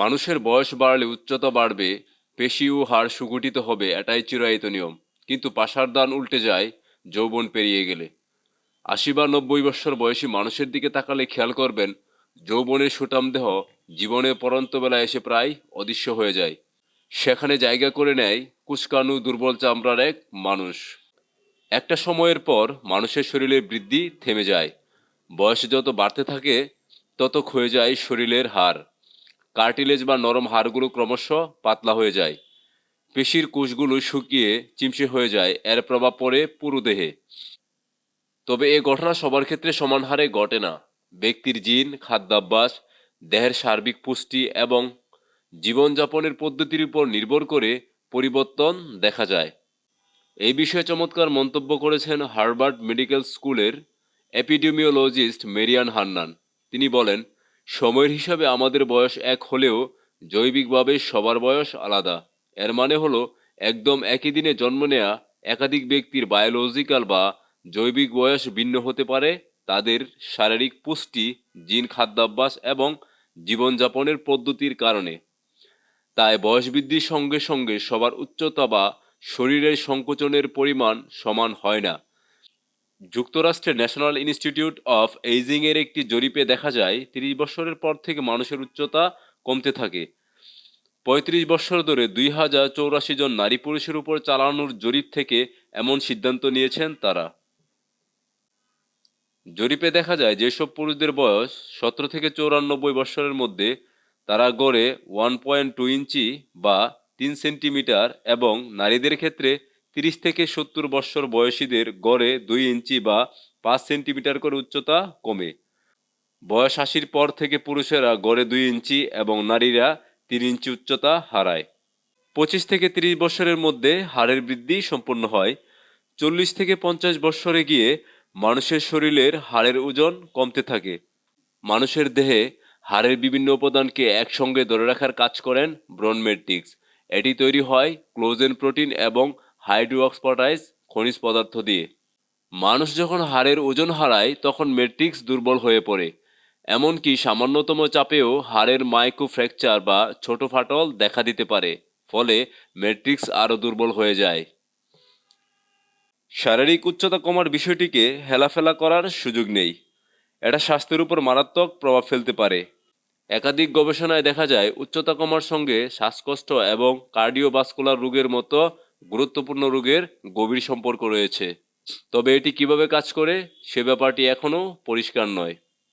মানুষের বয়স বাড়লে উচ্চতা বাড়বে পেশি ও হাড় সুগঠিত হবে, এটাই চিরায়িত নিয়ম। কিন্তু পাশার দান উল্টে যায়, যৌবন পেরিয়ে গেলে। আশি বা নব্বই বছর বয়সী মানুষের দিকে তাকালে খেয়াল করবেন, যৌবনের সুটাম দেহ জীবনে পরন্ত বেলায় এসে প্রায় অদৃশ্য হয়ে যায়। সেখানে জায়গা করে নেয় কুচকানু দুর্বল চামড়ার এক মানুষ। একটা সময়ের পর মানুষের শরীরের বৃদ্ধি থেমে যায়। বয়স যত বাড়তে থাকে, তত ক্ষয়ে যায় শরীরের হাড়। কার্টিলেজ বা নরম হাড়গুলো ক্রমশ পাতলা হয়ে যায়। পেশির কোষগুলো শুকিয়ে চিমসে হয়ে যায়, এর প্রভাব পড়ে পুরো দেহে। তবে এ ঘটনা সবার ক্ষেত্রে সমান হারে ঘটে না। ব্যক্তির জিন, খাদ্যাভ্যাস, দেহের সার্বিক পুষ্টি এবং জীবনযাপনের পদ্ধতির উপর নির্ভর করে পরিবর্তন দেখা যায়। এই বিষয়ে চমৎকার মন্তব্য করেছেন হার্ভার্ড মেডিকেল স্কুলের এপিডেমিওলজিস্ট মেরিয়ান হান্নান। তিনি বলেন সময়ের হিসাবে আমাদের বয়স এক হলেও জৈবিকভাবে সবার বয়স আলাদা। এর মানে হলো, একদম একই দিনে জন্ম নেয়া একাধিক ব্যক্তির বায়োলজিক্যাল বা জৈবিক বয়স ভিন্ন হতে পারে, তাদের শারীরিক পুষ্টি, জিন খাদ্যাভ্যাস এবং জীবনযাপনের পদ্ধতির কারণে। তাই বয়স বৃদ্ধির সঙ্গে সঙ্গে সবার উচ্চতা বা শরীরের সংকোচনের পরিমাণ সমান হয় না। যুক্তরাষ্ট্রের ন্যাশনাল ইনস্টিটিউট অফ এইজিং এর একটি জরিপে দেখা যায়, তিরিশ বছরের পর থেকে মানুষের উচ্চতা কমতে থাকে। পঁয়ত্রিশ বছর ধরে দুই হাজার চৌরাশি জন নারী পুরুষের উপর চালানোর জরিপ থেকে এমন সিদ্ধান্ত নিয়েছেন তারা। জরিপে দেখা যায়, যেসব পুরুষদের বয়স সতেরো থেকে চৌরানব্বই বছরের মধ্যে, তারা গড়ে ওয়ান পয়েন্ট টু ইঞ্চি বা তিন সেন্টিমিটার এবং নারীদের ক্ষেত্রে তিরিশ থেকে সত্তর বছর বয়সীদের গড়ে দুই ইঞ্চি বা পাঁচ সেন্টিমিটার করে উচ্চতা কমে। বয়স আশির পর থেকে পুরুষেরা গড়ে দুই ইঞ্চি এবং নারীরা তিন ইঞ্চি উচ্চতা হারায়। পঁচিশ থেকে তিরিশ বছরের মধ্যে হাড়ের বৃদ্ধি সম্পন্ন হয়। চল্লিশ থেকে পঞ্চাশ বছরে গিয়ে মানুষের শরীরের হাড়ের ওজন কমতে থাকে। মানুষের দেহে হাড়ের বিভিন্ন উপাদানকে একসঙ্গে ধরে রাখার কাজ করেন ব্রন ম্যাট্রিক্স। এটি তৈরি হয় ক্লোজেন প্রোটিন এবং হাইড্রোক্সপটাইজ খনিজ পদার্থ দিয়ে। মানুষ যখন হাড়ের ওজন হারায়, তখন ম্যাট্রিক্স দুর্বল হয়ে পড়ে। এমনকি সামান্যতম চাপেও হাড়ের মাইক্রো ফ্র্যাকচার বা ছোট ফাটল দেখা দিতে পারে, ফলে ম্যাট্রিক্স আরও দুর্বল হয়ে যায়। শারীরিক উচ্চতা কমার বিষয়টিকে হেলাফেলা করার সুযোগ নেই। এটা স্বাস্থ্যের উপর মারাত্মক প্রভাব ফেলতে পারে। একাধিক গবেষণায় দেখা যায়, উচ্চতা কমার সঙ্গে শ্বাসকষ্ট এবং কার্ডিওভাস্কুলার রোগের মতো গুরুত্বপূর্ণ রোগের গভীর সম্পর্ক রয়েছে। তবে এটি কীভাবে কাজ করে, সে ব্যাপারটি এখনও পরিষ্কার নয়।